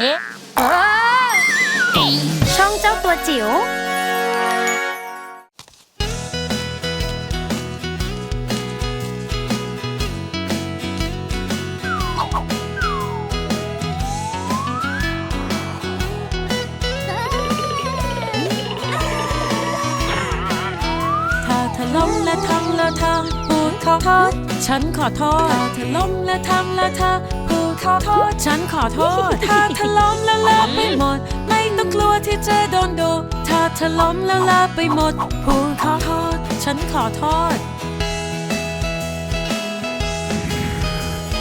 เอ๊ะช่องเจ้าตัวจิ๋ว ถ้าเธอล้มและทำและเธอพูดขอโทษ ฉันขอโทษถ้าเธอล้มและทำและเธอ ขอโทษ ฉันขอโทษ ถ้าเธอล้มแล้วเลิกไปหมด ไม่ต้องกลัวที่จะโดนดูถ้าเธอล้มแล้วเลิกไปหมดพูดขอโทษ ฉันขอโทษ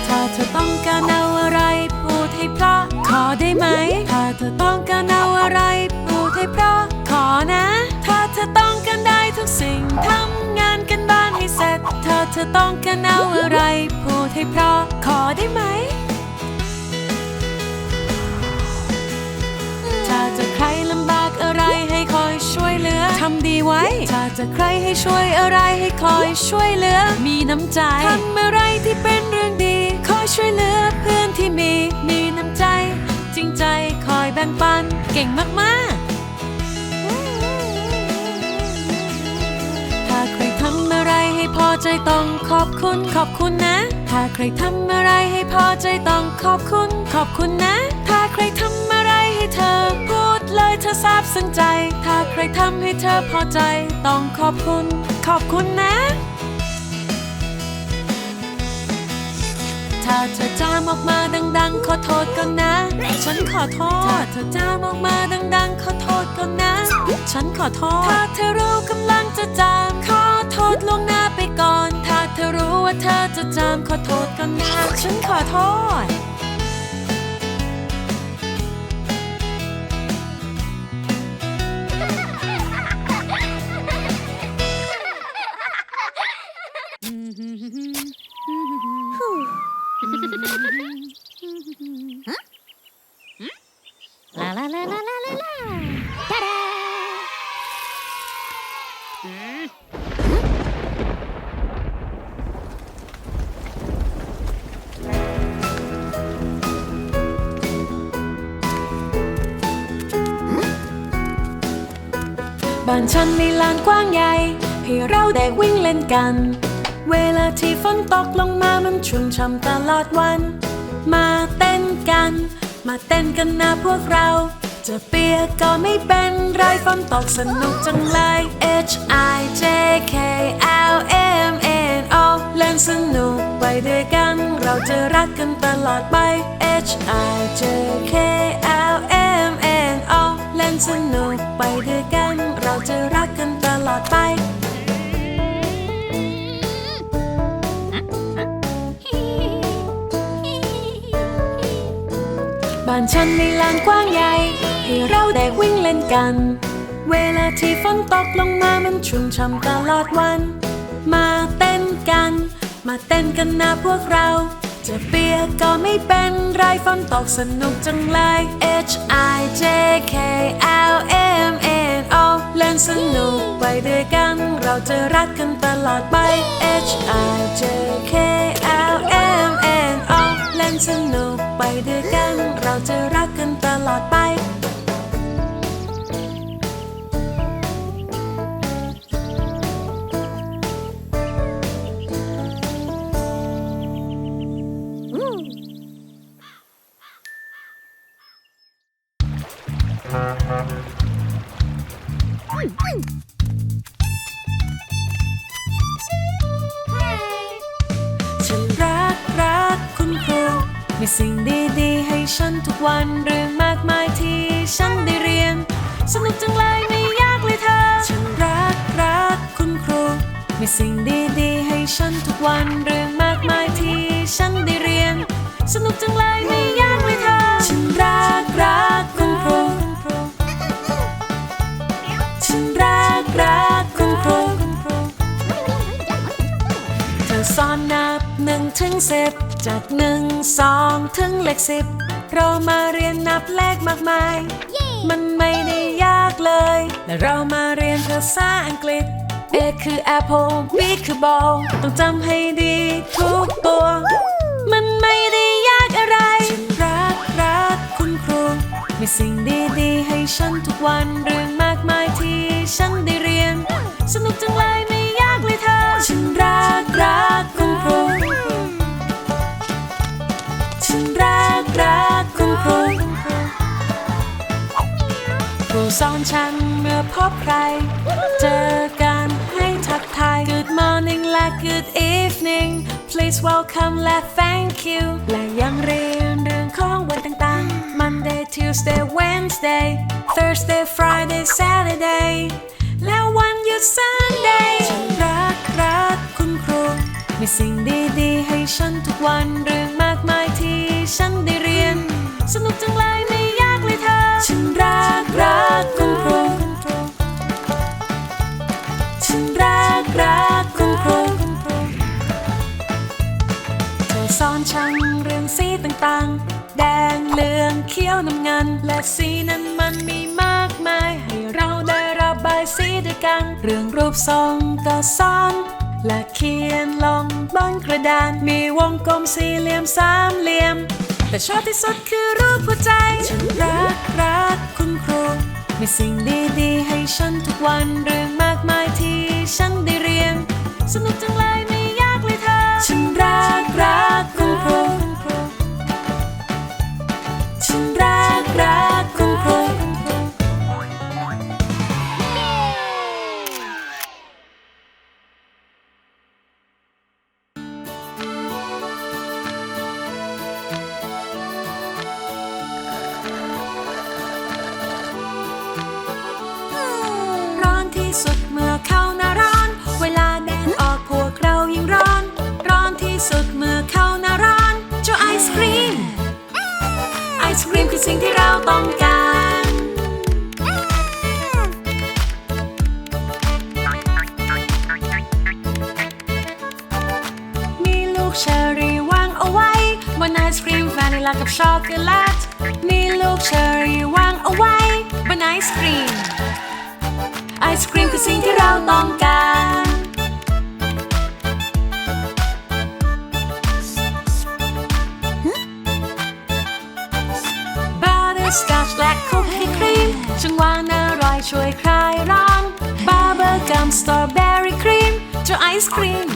ถ้าเธอต้องการเอาอะไร พูดให้เพราะขอได้ไหม ถ้าเธอต้องการเอาอะไร พูดให้เพราะขอนะ ถ้าเธอต้องการได้ทุกสิ่งทำงานกันบ้านให้เสร็จ ถ้าเธอต้องการเอาอะไร พูดให้เพราะขอได้ไหม จะใครลำบากอะไรให้คอยช่วยเหลือทำดีไว้ ถ้าเจะใครให้ช่วยอะไรให้คอยช่วยเหลือ มีน้ำใจทำอะไรที่เป็นเรื่องดี คอยช่วยเหลือเพื่อนที่มี มีน้ำใจ จริงใจคอยแบ่งปัน เก่งมากๆ ถ้าใครทำอะไรให้พอใจต้องขอบคุณขอบคุณนะ ถ้าใครทำอะไรให้พอใจต้องขอบคุณขอบคุณนะ ถ้าใครทำอะไรให้เธอพูด เลยเธอซาบซึ้งใจ ถ้าใครทำให้เธอพอใจ ต้องขอบคุณ ขอบคุณนะ ถ้าเธอจามออกมาดัง ๆ ขอโทษก่อนนะ ฉันขอโทษ ถ้าเธอจามออกมาดัง ๆ ขอโทษก่อนนะ ฉันขอโทษ ถ้าเธอรู้กำลังจะจาม ขอโทษล่วงหน้าไปก่อน ถ้าเธอรู้ว่าเธอจะจามขอโทษก่อนนะ ฉันขอโทษ ลาลาลาลาลาลาลาตาดาบ้านฉันมีลานกว้างใหญ่ ให้เราเด็กวิ่งเล่นกัน เวลาที่ฝนตกลงมามันชุ่มช่ำตลอดวัน มาเต้นกัน มาเต้นกันนะพวกเรา จะเปียกก็ไม่เป็นไรฝนตกสนุกจังเลย H I J K L M N O เล่นสนุกไปด้วยกัน เราจะรักกันตลอดไป H I J K L M N O เล่นสนุกไปด้วยกัน เราจะรักานฉันมีลานกว้างใหญ่ให้เราเด็กวิ่งเล่นกัน เวลาที่ฝนตกลงมามันชุ่มช่ำตลอดวัน มาเต้นกัน มาเต้นกันนะพวกเรา จะเปียกก็ไม่เป็นไรฝนตกสนุกจังเลย H I J K L M N O เล่นสนุกไปด้วยกัน เราจะรักกันตลอดไป H I J K L M N O เล่นสนุกไปด้วยกัน เราจะรักกันตลอดไป สอนนับหนึ่งถึงสิบจากหนึ่งสองถึงเลขสิบเรามาเรียนนับเลขมากมาย มันไม่ได้ยากเลย และเรามาเรียนภาษาอังกฤษ A คือ apple B คือ ball ต้องจำให้ดีทุกตัว มันไม่ได้ยากอะไรฉันรักรักคุณครู มีสิ่งดีๆ ให้ฉันทุกวันเรื่องมากมายที่ฉันได้เรียน สนุกจังเลยไม่ยาก เลยเธอ ฉันรักรักคุณครูฉันรักรักคุณครูครูสอนฉันเมื่อพบใคร เจอกันให้ทักทาย Good morning และ Good evening Please welcome และ thank you และยังเรียนเรื่องของวันต่างๆ Monday Tuesday Wednesday Thursday Friday Saturday แล้ววันหยุด Sunday มีสิ่งดีๆ ให้ฉันทุกวันเรื่องมากมายที่ฉันได้เรียน สนุกจังเลยไม่ยากเลยเธอ ฉันรักรักคุณครูฉันรักรักคุณครูเธอสอนฉันเรื่องสีต่างๆ แดงเหลืองเขียวน้ำเงิน และสีนั้นมันมีมากมาย ให้เราได้ระบายสีด้วยกัน เรื่องรูปทรงก็สอน และเขียนลงบนกระดาน มีวงกลมสี่เหลี่ยมสามเหลี่ยม แต่ชอบที่สุดคือรูปหัวใจ ฉันรักรักคุณครู มีสิ่งดีๆ ให้ฉันทุกวันเรื่องมากมายที่ฉันได้เรียน สนุกจังเลย ลากับช็อกโกแลต มีลูกเชอร์รี่วางเอาไว้บนไอศครีม ไอศครีมคือสิ่งที่เราต้องการบาร์เดอร์สกอตและคุกกี้ครีมช่างหวานอร่อยช่วยคลายร้อนบาร์เบอร์กัมสตรอเบอรี่ครีมเจ้าไอศครีม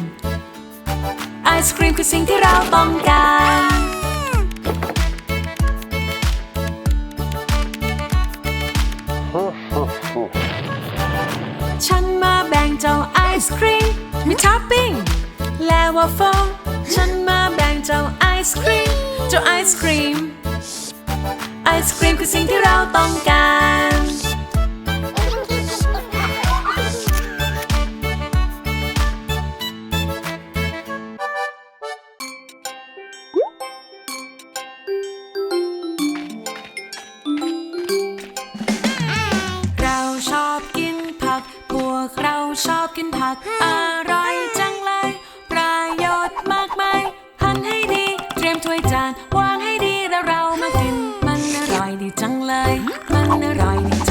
ไอศครีมคือสิ่งที่เราต้องการ ว่าฟเฟิลฉันมาแบ่งเจ้าไอศครีม เจ้าไอศครีม ไอศครีมคือสิ่งที่เราต้องการานวางให้ดีแล้วเรามากินมันอร่อยดีจังเลยมันอร่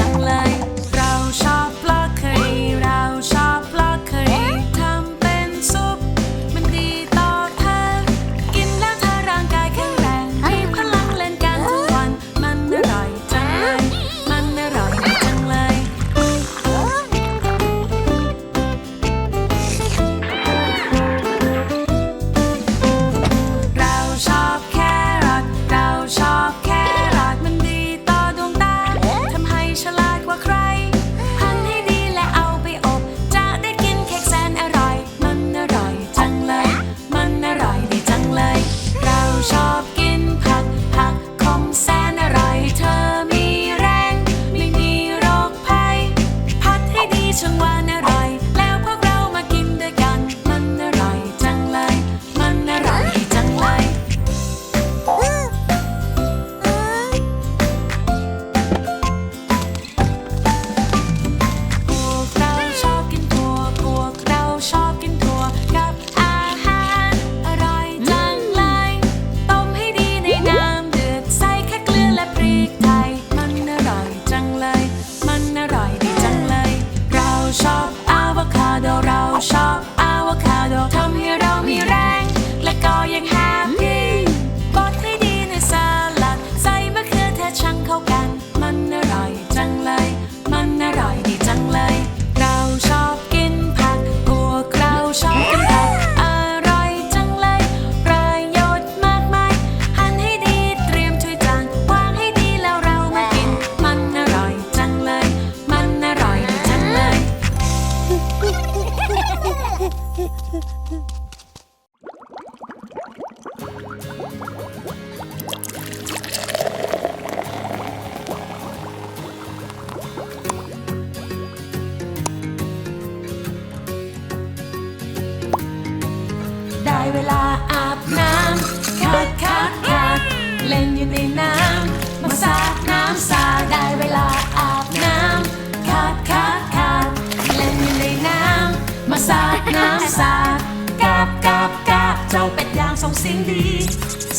มาสาดน้ำสาดกาบกาบกาบเจ้าเป็ดย่างส่งเสียงดี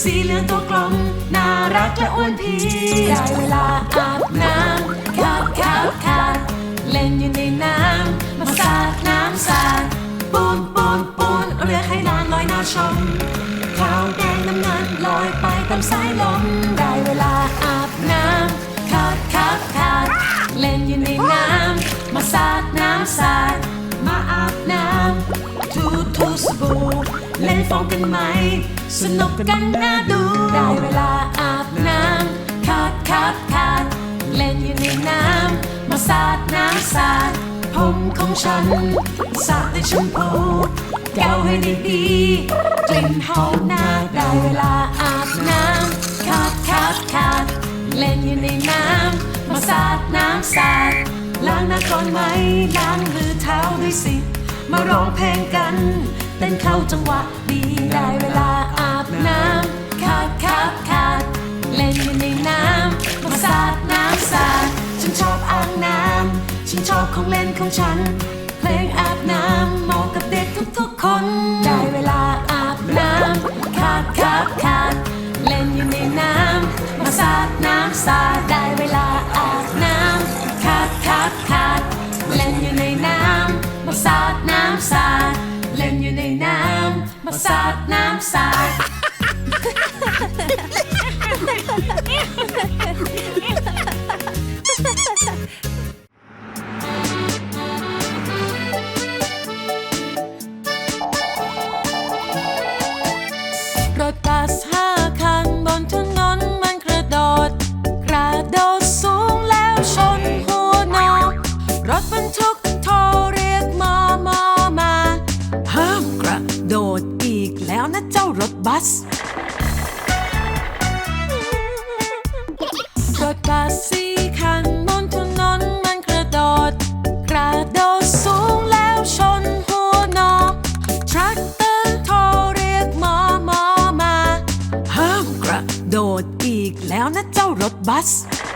สีเหลืองตัวกลมน่ารักและอ้วนพีได้เวลาอาบน้ำขาดขาดขาดเล่นอยู่ในน้ำมาสาดน้ำสาดปูนปูนปูนเรือให้นานลอยน้าชมขาวแดงน้ำเงินลอยไปตามสายลมได้เวลาอาบน้ำขาดขาดขาดเล่นอยู่ในน้ำมาสาดน้ำสาด น้ำทูทูสบู่เล่นฟองกันไหม สนุกกันน่าดู ได้เวลาอาบน้ำขาดขาดขาดเล่นอยู่ในน้ำมาสาดน้ำสาดผมของฉันสาดด้วยชมพูเกาให้ดีๆกลิ่นหอมน่าได้เวลาอาบน้ำขาดขาดขาดเล่นอยู่ในน้ำมาสาดน้ำสาดล้างหน้าก่อนไหมล้างมือเท้าด้วยสิ มาร้องเพลงกัน เต้นเข้าจังหวะดีได้เวลาอาบน้ำขาดขาดขาดเล่นอยู่ในน้ำมาสาดน้ำสาดฉันชอบอ่างน้ำฉันชอบของเล่นของฉัน เพลงอาบน้ำเหมาะกับเด็กทุกๆคน ได้เวลาอาบน้ำขาดขาดขาดเล่นอยู่ในน้ำมาสาดน้ำสาดได้เวลาอาบน้ำขาดขาดขาดเล่นอยู่ในน้ำมาสาด สาดเล่นอยู่ในน้ำมาสาดน้ำสาด เ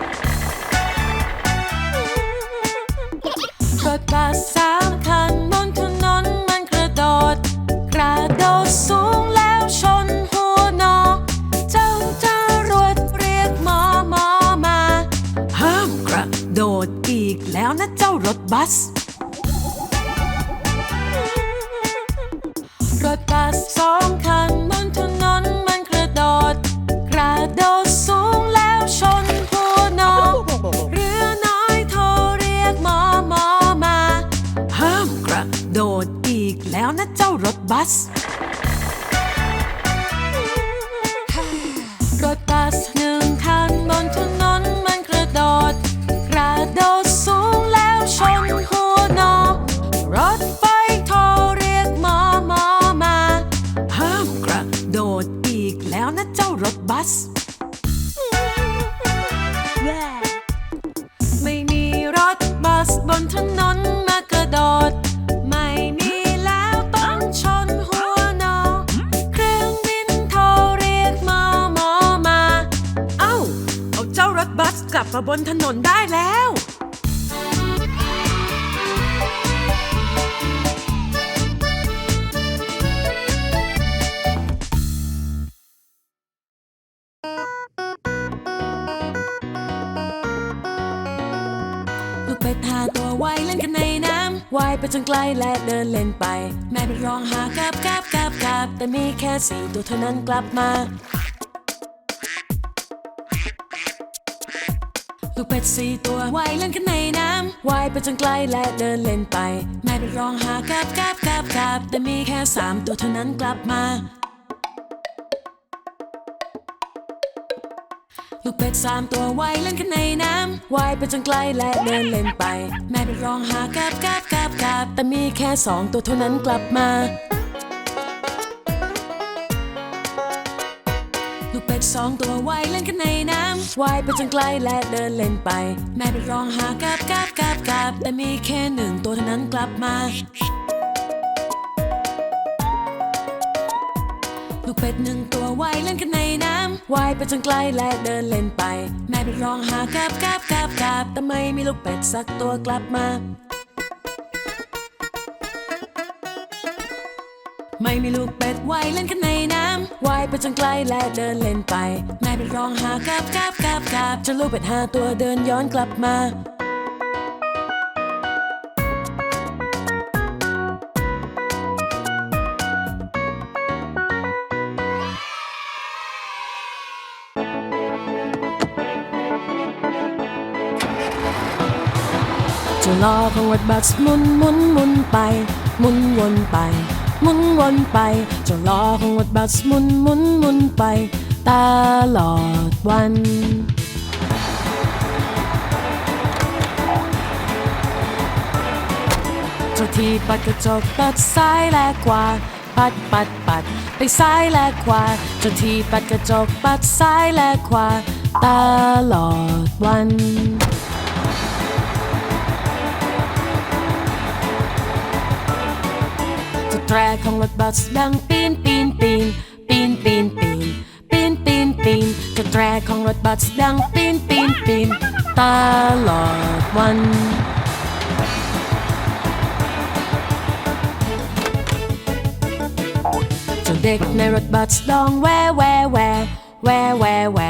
ลูกเป็ดหาตัวว่ายเล่นกันในน้ำว่ายไปจนไกลและเดินเล่นไป แม่ไปร้องหากาบกาบกาบกาบแต่มีแค่สี่ตัวเท่านั้นกลับมาลูกเป็ดสี่ตัวว่ายเล่นกันในน้ำว่ายไปจนไกลและเดินเล่นไป แม่ไปร้องหากาบกาบกาบกาบแต่มีแค่สามตัวเท่านั้นกลับมา ลูกเป็ดสามตัวว่ายเล่นกันในน้ำว่ายไปจนไกลและเดินเล่นไป แม่ไปร้องหากาบกาบกาบกาบแต่มีแค่สองตัวเท่านั้นกลับมา ลูกเป็ดสองตัวว่ายเล่นกันในน้ำว่ายไปจนไกลและเดินเล่นไป แม่ไปร้องหากาบกาบกาบกาบแต่มีแค่หนึ่งตัวเท่านั้นกลับมาลูกเป็ดหนึ่งตัวว่ายเล่นกันใน ว่ายไปจนไกลและเดินเล่นไป แม่เป็ดร้องหากาบกาบกาบกาบแต่ไม่มีลูกเป็ดสักตัวกลับมา ไม่มีลูกเป็ดว่ายเล่นกันในน้ำว่ายไปจนไกลและเดินเล่นไป แม่เป็ดร้องหากาบกาบกาบกาบจนลูกเป็ดห้าตัวเดินย้อนกลับมา จะล้อของรถบัสหมุนหมุนหมุนไปหมุนวนไปหมุนวนไปจะล้อของรถบัสหมุนหมุนหมุนไปตลอดวันเจ้าที่ปัดกระจกปัดซ้ายและขวาปัดปัดปัดไปซ้ายและขวาเจ้าที่ปัดกระจกปัดซ้ายและขวาตลอดวัน แตรของรถบัสดังปีนปีนปีนปีนปีนปีนปีนปีนปีนจะแตรของรถบัสดังปีนปีนปีนตลอดวันเจ้าเด็กในรถบัสร้องแวแวแวแวแวแว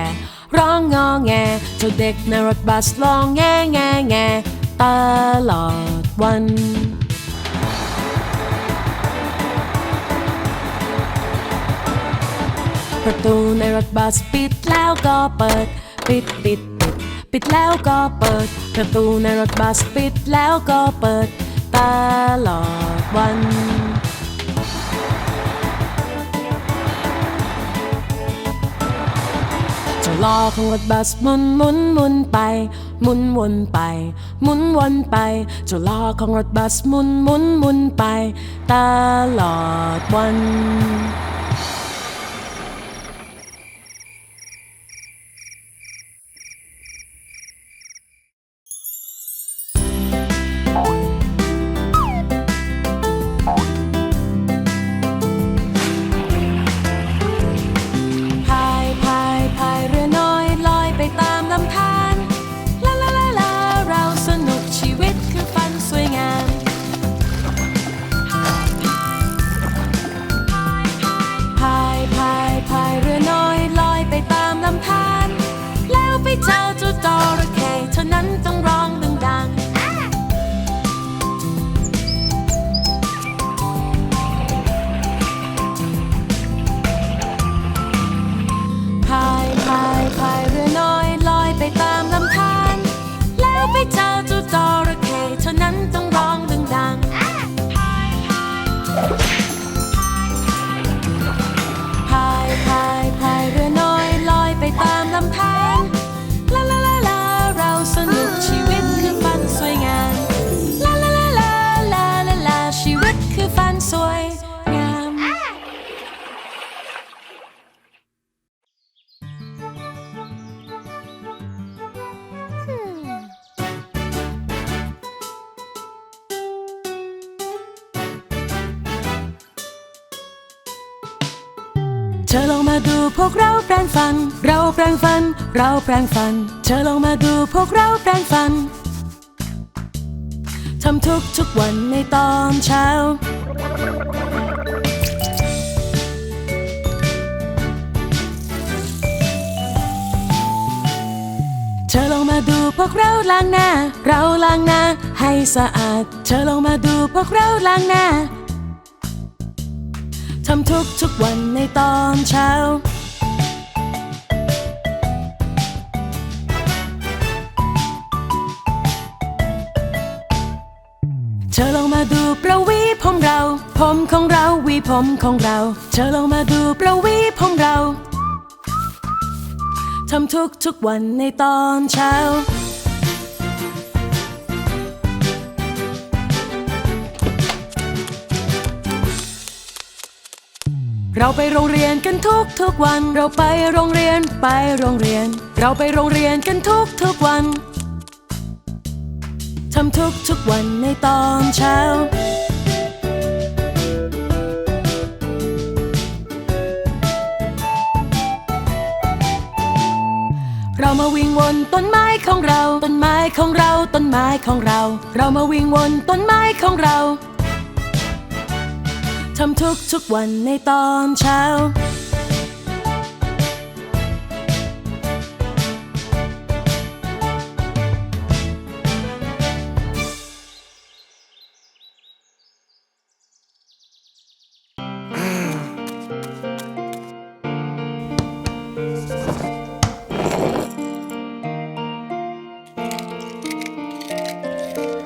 ร้องงอแงเจ้าเด็กในรถบัสร้องแงแงแงตลอดวัน ประตูในรถบัสปิดแล้วก็เปิด ปิดปิดปิดปิดแล้วก็เปิด ประตูในรถบัสปิดแล้วก็เปิดตลอดวันจะล้อของรถบัสหมุนหมุนหมุนไปหมุนวนไปหมุนวนไปจะล้อของรถบัสหมุนหมุนหมุนไปตลอดวัน เธอลองมาดูพวกเราแปรงฟัน เราแปรงฟัน เราแปรงฟัน เธอลองมาดูพวกเราแปรงฟัน ทำทุกทุกวันในตอนเช้า เธอลองมาดูพวกเราล้างหน้า เราล้างหน้าให้สะอาด เธอลองมาดูพวกเราล้างหน้าำทุกทุกวันในตอนเช้า เธอลองมาดูประวีผมเรา ผมของเราวีผมของเรา เธอลองมาดูประวีผมเราทำทุกทุกวันในตอนเช้า เราไปโรงเรียนกันทุกทุกวัน เราไปโรงเรียนไปโรงเรียน เราไปโรงเรียนกันทุกทุกวันทำทุกทุกวันในตอนเช้า เรามาวิ่งวนต้นไม้ของเรา ต้นไม้ของเรา ต้นไม้ของเรา เรามาวิ่งวนต้นไม้ของเรา ทำทุกทุกๆวันในตอนเช้า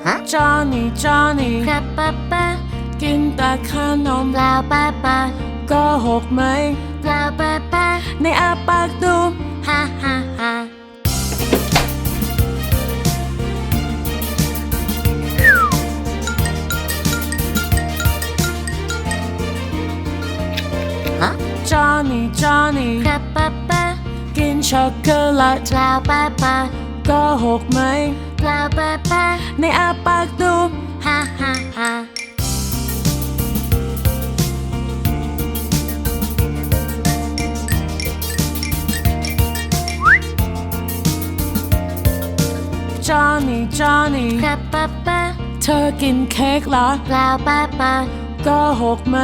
ฮะจอห์นนี่จอห์นนี่ครับป้าป้า กินแต่ขนมเปล่าป้าป้าก็หกไหมเปล่าป้าป้าในอาปากดูฮ่าฮ่าฮ่าฮะจอห์นนี่จอห์นนี่ครับป้าป้ากินช็อกโกแลตเปล่าป้าป้าก็หกไหมเปล่าป้าป้าในอาปากดูฮ่าฮ่าฮ่า จอห์นนี่จอห์นนี่ครับป้าป้าเธอกินเค้กเหรอเปล่าป้าป้าก็หกไหม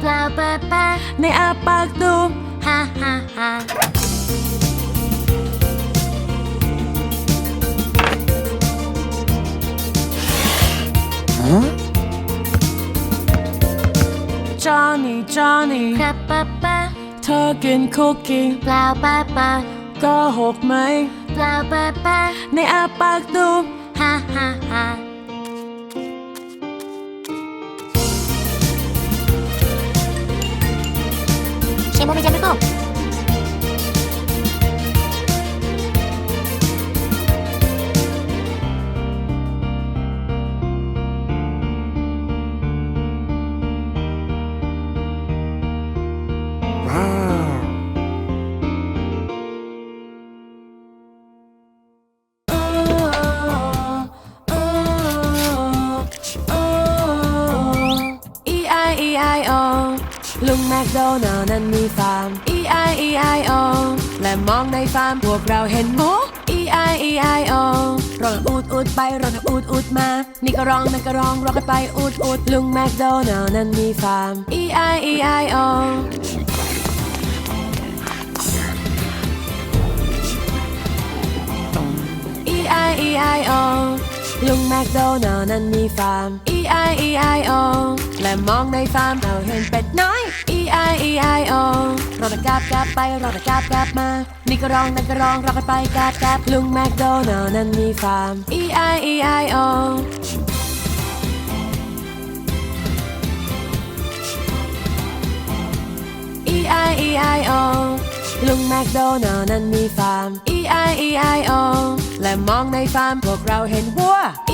เปล่าป้าป้าในอาปากดูฮ่าฮ่าฮ่าจอห์นนี่จอห์นนี่ครับป้าป้าเธอกินคุกกี้เปล่าป้าป้าก็หกไหม เปล่าป้าป้าในอาป มีฟาร์ม E I E I O และมองในฟาร์มพวกเราเห็นหมู E I E I O เราอูดอูดไปเราอูดอูดมา นี่ก็ร้องนั่นก็ร้องเราก็ไปอูดอูดลุงแมคโดนัลด์นั้นมีฟาร์ม E I E I O E I E I O ลุงแมคโดนัลด์นั้นมีฟาร์ม E I E I O และมองในฟาร์มเราเห็นเป็ดน้อย E I E I O เราตะกาบกาบไปเราตะกาบกาบมา นี่ก็ร้องนั่นก็ร้องเราก็ไปกาบกาบลุงแมคโดนัลนั้นมีฟาร์ม E I E I O E I E I O ลุงแมคโดนัลนั้นมีฟาร์ม E I E I O และมองในฟาร์มพวกเราเห็นวัว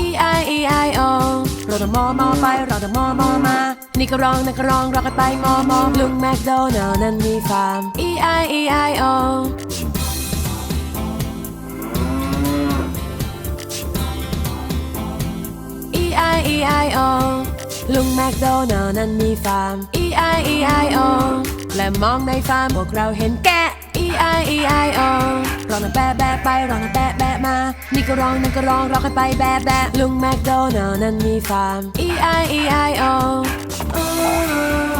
E I E I O เราต้องมอมอไปเราต้องมอมอมา นี่ก็ร้องนั่นก็ร้องเราก็ไปมอมอลุงแมคโดนัลนั้นมีฟาร์ม E I E I O E I E I O ลุงแมคโดนัลนั้นมีฟาร์ม E I E I O และมองในฟาร์มพวกเราเห็นแกะ I E I O ร้องนะแบะแบะไปร้องนะแบะแบะมา นี่ก็ร้องนั่นก็ร้องร้องให้ไปแบะแบะลุงแมคโดนัลนั้นมีฟาร์ม E I E I O